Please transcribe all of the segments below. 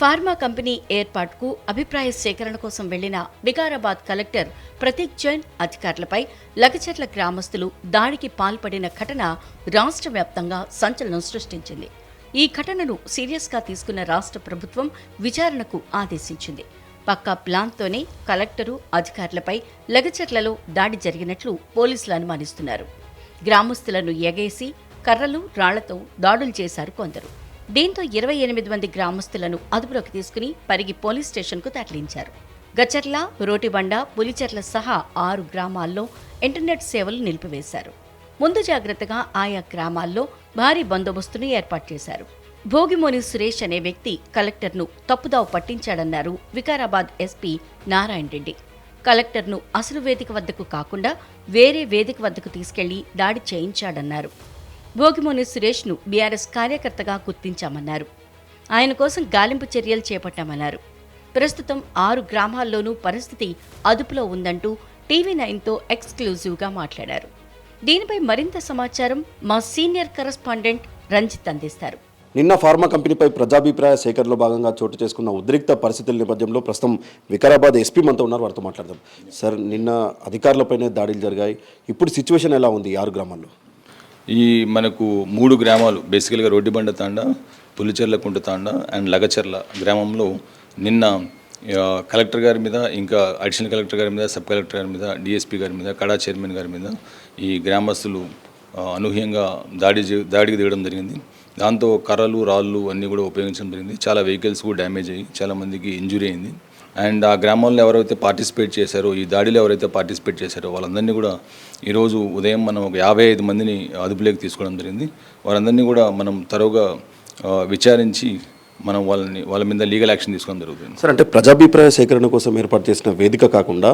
Pharma company ఏర్పాటుకు అభిప్రాయ సేకరణ కోసం వెళ్ళిన వికారాబాద్ కలెక్టర్ ప్రతీక్ జైన్ అధికారులపై లగచర్ల గ్రామస్తులు దాడికి పాల్పడిన ఘటన రాష్ట్ర వ్యాప్తంగా సంచలనం సృష్టించింది. ఈ ఘటనను సీరియస్గా తీసుకున్న రాష్ట్ర ప్రభుత్వం విచారణకు ఆదేశించింది. పక్కా ప్లాన్తోనే కలెక్టరు అధికారులపై లగచర్లలో దాడి జరిగినట్లు పోలీసులు అనుమానిస్తున్నారు. గ్రామస్తులను ఎగేసి కర్రలు రాళ్ళతో దాడులు చేశారు కొందరు. దీంతో ఇరవై ఎనిమిది మంది గ్రామస్తులను అదుపులోకి తీసుకుని పరిగి పోలీస్ స్టేషన్కు తరలించారు. గచర్ల రోటిబండ పులిచెర్ల సహా ఆరు గ్రామాల్లో ఇంటర్నెట్ సేవలు నిలిపివేశారు. ముందు జాగ్రత్తగా ఆయా గ్రామాల్లో భారీ బందోబస్తును ఏర్పాటు చేశారు. భోగిమోని సురేష్ అనే వ్యక్తి కలెక్టర్ను తప్పుదావ పట్టించాడన్నారు వికారాబాద్ ఎస్పీ నారాయణ రెడ్డి. కలెక్టర్ను అసలు వేదిక వద్దకు కాకుండా వేరే వేదిక వద్దకు తీసుకెళ్ళి దాడి చేయించాడన్నారు. భోగిమోని సురేష్ను బీఆర్ఎస్ కార్యకర్తగా గుర్తించామన్నారు. ఆయన కోసం గాలింపు చర్యలు చేపట్టామన్నారు. ప్రస్తుతం ఆరు గ్రామాల్లోనూ పరిస్థితి అదుపులో ఉందంటూ టీవీ నైన్తో ఎక్స్క్లూజివ్గా మాట్లాడారు. దీనిపై మరింత సమాచారం మా సీనియర్ కరస్పాండెంట్ రంజిత్ అందిస్తారు. నిన్న ఫార్మా కంపెనీపై ప్రజాభిప్రాయ సేకరణలో భాగంగా చోటు చేసుకున్న ఉద్రిక్త పరిస్థితుల నేపథ్యంలో ప్రస్తుతం వికారాబాద్ ఎస్పీ మనతో ఉన్నారు. వారితో మాట్లాడదాం. సార్ నిన్న అధికారులపైనే దాడులు జరిగాయి. ఇప్పుడు సిచ్యువేషన్ ఎలా ఉంది ఆరు గ్రామాల్లో? ఈ మనకు మూడు గ్రామాలు బేసికల్గా రోడ్డిబండ తాండ పులిచెర్ల కుంట తాండ అండ్ లగచెర్ల గ్రామంలో నిన్న కలెక్టర్ గారి మీద ఇంకా అడిషనల్ కలెక్టర్ గారి మీద సబ్ కలెక్టర్ గారి మీద డిఎస్పీ గారి మీద కడా చైర్మన్ గారి మీద ఈ గ్రామస్తులు అనూహ్యంగా దాడి దాడికి దిగడం జరిగింది. దాంతో కర్రలు రాళ్ళు అన్నీ కూడా ఉపయోగించడం జరిగింది. చాలా వెహికల్స్ కూడా డ్యామేజ్ అయ్యి చాలా మందికి ఇంజురీ అయింది. అండ్ ఆ గ్రామాల్లో ఎవరైతే పార్టిసిపేట్ చేశారో ఈ దాడిలో ఎవరైతే పార్టిసిపేట్ చేశారో వాళ్ళందరినీ కూడా ఈరోజు ఉదయం మనం ఒక యాభై ఐదు మందిని అదుపులోకి తీసుకోవడం జరిగింది. వారందరినీ కూడా మనం తరువుగా విచారించి మనం వాళ్ళని వాళ్ళ మీద లీగల్ యాక్షన్ తీసుకోవడం జరుగుతుంది. సార్ అంటే ప్రజాభిప్రాయ సేకరణ కోసం ఏర్పాటు చేసిన వేదిక కాకుండా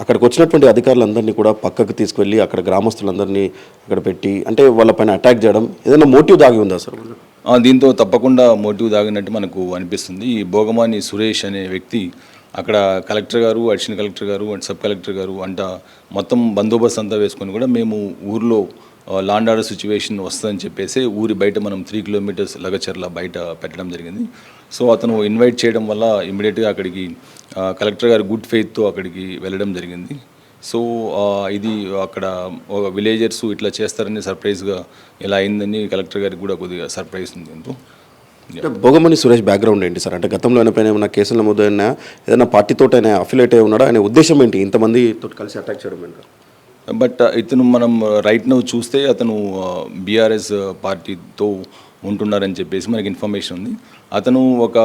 అక్కడికి వచ్చినటువంటి అధికారులందరినీ కూడా పక్కకు తీసుకువెళ్ళి అక్కడ గ్రామస్తులందరినీ అక్కడ పెట్టి అంటే వాళ్ళపైన అటాక్ చేయడం ఏదైనా మోటివ్ దాగి ఉందా సార్? దీంతో తప్పకుండా మోటివ్ దాగినట్టు మనకు అనిపిస్తుంది. ఈ భోగమాని సురేష్ అనే వ్యక్తి అక్కడ కలెక్టర్ గారు అడిషనల్ కలెక్టర్ గారు అండ్ సబ్ కలెక్టర్ గారు అంట మొత్తం బందోబస్తు అంతా వేసుకొని కూడా మేము ఊర్లో లాండ్ ఆర్డర్ సిచ్యువేషన్ వస్తుందని చెప్పేసి ఊరి బయట మనం త్రీ కిలోమీటర్స్ లగచర్ల బయట పెట్టడం జరిగింది. సో అతను ఇన్వైట్ చేయడం వల్ల ఇమ్మీడియట్గా అక్కడికి కలెక్టర్ గారు గుడ్ ఫెయిత్తో అక్కడికి వెళ్ళడం జరిగింది. సో ఇది అక్కడ ఒక విలేజర్స్ ఇట్లా చేస్తారని సర్ప్రైజ్గా ఇలా అయిందని కలెక్టర్ గారికి కూడా కొద్దిగా సర్ప్రైజ్ ఉంది. దీంతో భోగమణి సురేష్ బ్యాక్గ్రౌండ్ ఏంటి సార్? అంటే గతంలో ఆయన పైన ఏమైనా కేసులు నమోదైనా ఏదైనా పార్టీతో ఆయన అఫిలేట్ అయి ఉన్నాడా? ఆయన ఉద్దేశం ఏంటి? ఇంతమంది తోటి కలిసి అటాక్ చేయడం ఏంటి బట్ ఇతను మనం రైట్ నౌ చూస్తే అతను బీఆర్ఎస్ పార్టీతో ఉంటున్నారని చెప్పేసి మనకి ఇన్ఫర్మేషన్ ఉంది. అతను ఒక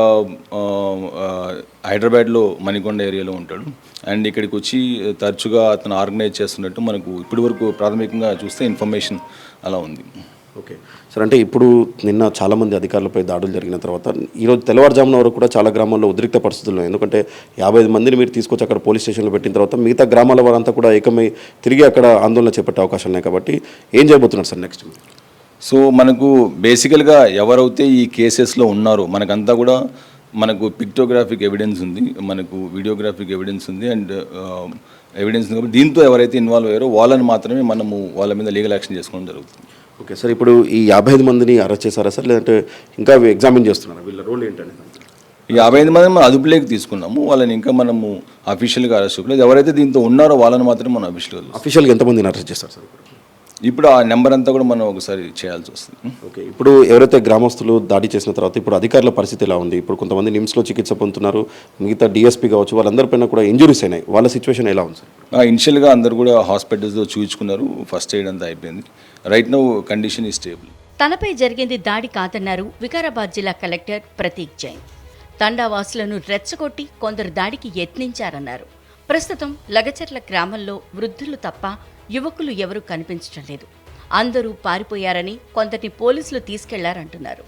హైదరాబాద్లో మణికొండ ఏరియాలో ఉంటాడు. అండ్ ఇక్కడికి వచ్చి తరచుగా అతను ఆర్గనైజ్ చేస్తున్నట్టు మనకు ఇప్పటి వరకు ప్రాథమికంగా చూస్తే ఇన్ఫర్మేషన్ అలా ఉంది. ఓకే. సార్ అంటే ఇప్పుడు నిన్న చాలామంది అధికారులపై దాడులు జరిగిన తర్వాత ఈరోజు తెల్లవారుజామున వరకు కూడా చాలా గ్రామాల్లో ఉద్రిక్త పరిస్థితులు ఎందుకంటే యాభై ఐదు మందిని మీరు తీసుకొచ్చి అక్కడ పోలీస్ స్టేషన్లో పెట్టిన తర్వాత మిగతా గ్రామాల వారంతా కూడా ఏకమై తిరిగి అక్కడ ఆందోళన చేపట్టే అవకాశాలు ఉన్నాయి కాబట్టి ఏం చేయబోతున్నారు సార్ నెక్స్ట్? సో మనకు బేసికల్గా ఎవరైతే ఈ కేసెస్లో ఉన్నారో మనకంతా కూడా మనకు పిక్టోగ్రాఫిక్ ఎవిడెన్స్ ఉంది మనకు వీడియోగ్రాఫిక్ ఎవిడెన్స్ ఉంది అండ్ ఎవిడెన్స్ ఉంది కాబట్టి దీంతో ఎవరైతే ఇన్వాల్వ్ అయ్యారో వాళ్ళని మాత్రమే మనము వాళ్ళ మీద లీగల్ యాక్షన్ చేసుకోవడం జరుగుతుంది. ఓకే సార్ ఇప్పుడు ఈ యాభై ఐదు మందిని అరెస్ట్ చేశారా సార్? లేదంటే ఇంకా ఎగ్జామిన్ చేస్తున్నారా? వీళ్ళ రోల్ ఈ యాభై ఐదు మంది మనం అదుపులోకి తీసుకున్నాము వాళ్ళని ఇంకా మనము అఫీషియల్గా అరెస్ట్ చేయలేదు. ఎవరైతే దీంతో ఉన్నారో వాళ్ళని మాత్రమే మనం అఫీషియల్గా అఫీషియల్గా ఎంతమందిని అరెస్ట్ చేస్తారు సార్? ఇప్పుడు ఆ నెంబర్ అంతా కూడా మనం ఒకసారి చేయాల్సి వస్తుంది. ఓకే ఇప్పుడు ఎవరైతే గ్రామస్తులు దాడి చేసిన తర్వాత ఇప్పుడు అధికారుల పరిస్థితి ఎలా ఉంది? ఇప్పుడు కొంతమంది నిమ్స్లో చికిత్స పొందుతున్నారు మిగతా డిఎస్పీ కావచ్చు వాళ్ళందరిపైన కూడా ఇంజురీస్ అయినాయి. వాళ్ళ సిచ్యువేషన్ ఎలా ఉంది సార్? ఇనిషియల్గా అందరు కూడా హాస్పిటల్స్లో చూపించుకున్నారు ఫస్ట్ ఎయిడ్ అంతా అయిపోయింది. రైట్ నౌ కండిషన్ ఈ స్టేబుల్ తనపై జరిగింది దాడి కాదన్నారు వికారాబాద్ జిల్లా కలెక్టర్ ప్రతీక్ జైన్. తండావాసులను రెచ్చగొట్టి కొందరు దాడికి యత్నించారన్నారు. ప్రస్తుతం లగచర్ల గ్రామంలో వృద్ధులు తప్ప యువకులు ఎవరూ కనిపించడం లేదు. అందరూ పారిపోయారని కొందరిని పోలీసులు తీసుకెళ్ళారంటున్నారు.